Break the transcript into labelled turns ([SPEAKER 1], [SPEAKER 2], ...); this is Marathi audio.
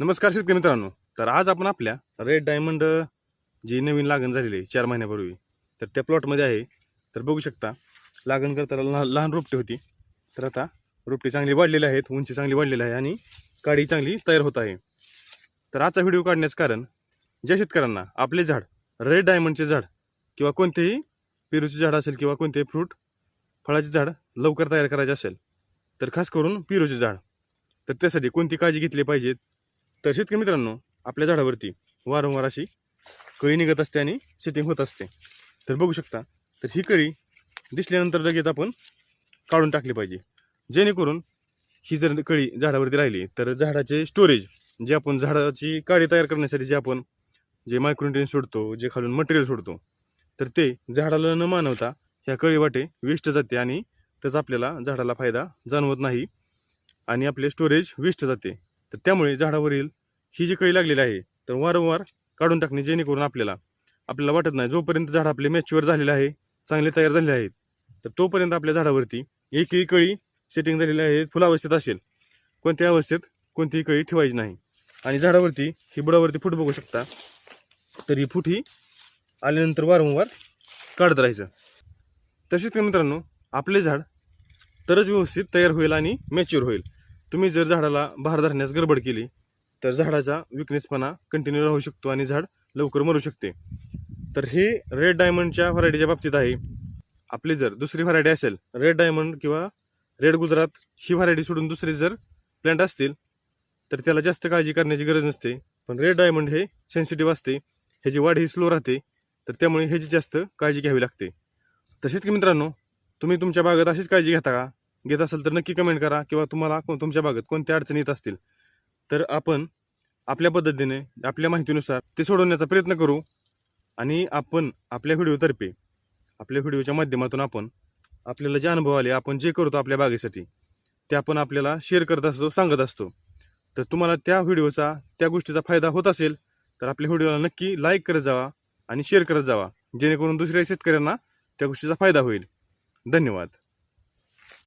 [SPEAKER 1] नमस्कार शेतकरी मित्रांनो. तर आज आपण आपल्या रेड डायमंड जी नवीन लागण झालेली आहे चार महिन्यापूर्वी तर त्या प्लॉटमध्ये आहे. तर बघू शकता लागण करताना लहान लहान रोपटी होती. तर आता रोपटी चांगली वाढलेली आहेत उंची चांगली वाढलेली आहे आणि काडी चांगली तयार होत आहे. तर आजचा व्हिडिओ काढण्याचं कारण ज्या शेतकऱ्यांना आपले झाड रेड डायमंडचे झाड किंवा कोणतेही पेरूचे झाड असेल किंवा कोणतेही फ्रूट फळाचे झाड लवकर तयार करायचे असेल तर खास करून पेरूचे झाड. तर त्यासाठी कोणती काळजी घेतली पाहिजेत तर शेतकरी मित्रांनो आपल्या झाडावरती वारंवार अशी कळी निघत असते आणि सेटिंग होत असते. तर बघू शकता तर ही कळी दिसल्यानंतर लगेच आपण काढून टाकली पाहिजे. जेणेकरून ही जर कळी झाडावरती राहिली तर झाडाचे स्टोरेज जे आपण झाडाची काळी तयार करण्यासाठी जे आपण जे मायक्रोन्युट्रियन सोडतो जे खालून मटेरियल सोडतो तर ते झाडाला न मानवता ह्या कळी वाटे वेस्ट जाते आणि त्याचा आपल्याला झाडाला फायदा जाणवत नाही आणि आपले स्टोरेज वेस्ट जाते. तर त्यामुळे झाडावरील ही जी कळी लागलेली आहे तर वारंवार काढून टाकणे जेणेकरून आपल्याला आपल्याला वाटत नाही. जोपर्यंत झाड आपले मॅच्युअर झालेले आहे चांगले तयार झालेले आहेत तर तोपर्यंत आपल्या झाडावरती एकही कळी सेटिंग झालेली आहे फुलावस्थेत असेल. कोणत्या अवस्थेत कोणतीही कळी ठेवायची नाही. आणि झाडावरती ही बुडावरती फूट बघू शकता. तर ही फूट ही आल्यानंतर वारंवार काढत राहायचं. तसेच का मित्रांनो आपले झाड तरच व्यवस्थित तयार होईल आणि मॅच्युअर होईल. तुम्ही जर झाडाला भार धरण्यास गडबड केली तर झाडाचा विकनेसपणा कंटिन्यू राहू शकतो आणि झाड लवकर मरू शकते. तर हे रेड डायमंडच्या व्हरायटीच्या बाबतीत आहे. आपली जर दुसरी व्हरायटी असेल रेड डायमंड किंवा रेड गुजरात ही व्हरायटी सोडून दुसरे जर प्लँट असतील तर त्याला जास्त काळजी करण्याची गरज नसते. पण रेड डायमंड हे सेन्सिटिव्ह असते ह्याची वाढ ही स्लो राहते तर त्यामुळे ह्याची जास्त काळजी घ्यावी लागते. तसेच की मित्रांनो तुम्ही तुमच्या बागेत अशीच काळजी घेता का? घेत असेल तर नक्की कमेंट करा किंवा तुम्हाला को- तुमच्या भागात कोणत्या अडचणी येत असतील. तर आपण आपल्या पद्धतीने आपल्या माहितीनुसार ते सोडवण्याचा प्रयत्न करू आणि आपण आपल्या व्हिडिओतर्फे आपल्या व्हिडिओच्या माध्यमातून आपण आपल्याला जे अनुभव आले आपण जे करतो आपल्या बागेसाठी ते आपण आपल्याला शेअर करत असतो सांगत असतो. तर तुम्हाला त्या व्हिडिओचा त्या गोष्टीचा फायदा होत असेल तर आपल्या व्हिडिओला नक्की लाईक करत जावा आणि शेअर करत जावा जेणेकरून दुसऱ्या शेतकऱ्यांना त्या गोष्टीचा फायदा होईल. धन्यवाद.